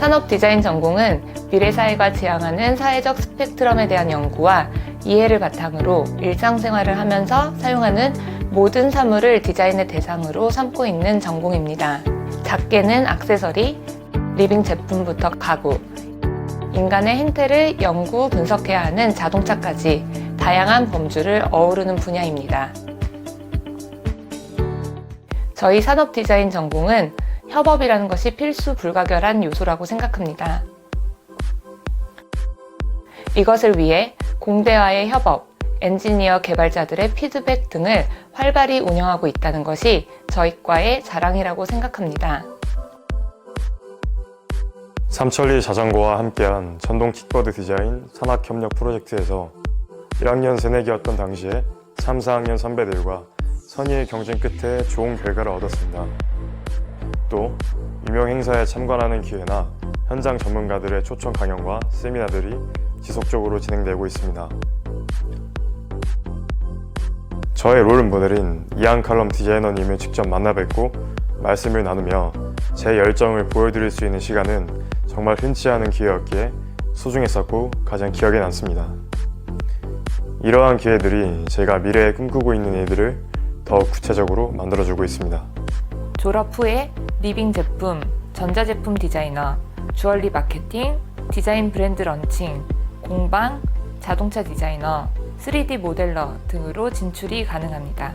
산업 디자인 전공은 미래 사회가 지향하는 사회적 스펙트럼에 대한 연구와 이해를 바탕으로 일상생활을 하면서 사용하는 모든 사물을 디자인의 대상으로 삼고 있는 전공입니다. 작게는 액세서리, 리빙 제품부터 가구, 인간의 행태를 연구 분석해야 하는 자동차까지 다양한 범주를 어우르는 분야입니다. 저희 산업 디자인 전공은 협업이라는 것이 필수 불가결한 요소라고 생각합니다. 이것을 위해 공대와의 협업, 엔지니어 개발자들의 피드백 등을 활발히 운영하고 있다는 것이 저희과의 자랑이라고 생각합니다. 삼천리 자전거와 함께한 전동 킥보드 디자인 산학협력 프로젝트에서 1학년 새내기였던 당시에 3, 4학년 선배들과 선의의 경쟁 끝에 좋은 결과를 얻었습니다. 또 유명 행사에 참관하는 기회나 현장 전문가들의 초청 강연과 세미나들이 지속적으로 진행되고 있습니다. 저의 롤 모델인 이안 칼럼 디자이너님을 직접 만나 뵙고 말씀을 나누며 제 열정을 보여드릴 수 있는 시간은 정말 흔치 않은 기회였기에 소중했었고 가장 기억에 남습니다. 이러한 기회들이 제가 미래에 꿈꾸고 있는 일들을 더욱 구체적으로 만들어주고 있습니다. 졸업 후에 리빙 제품, 전자제품 디자이너, 주얼리 마케팅, 디자인 브랜드 런칭, 공방, 자동차 디자이너, 3D 모델러 등으로 진출이 가능합니다.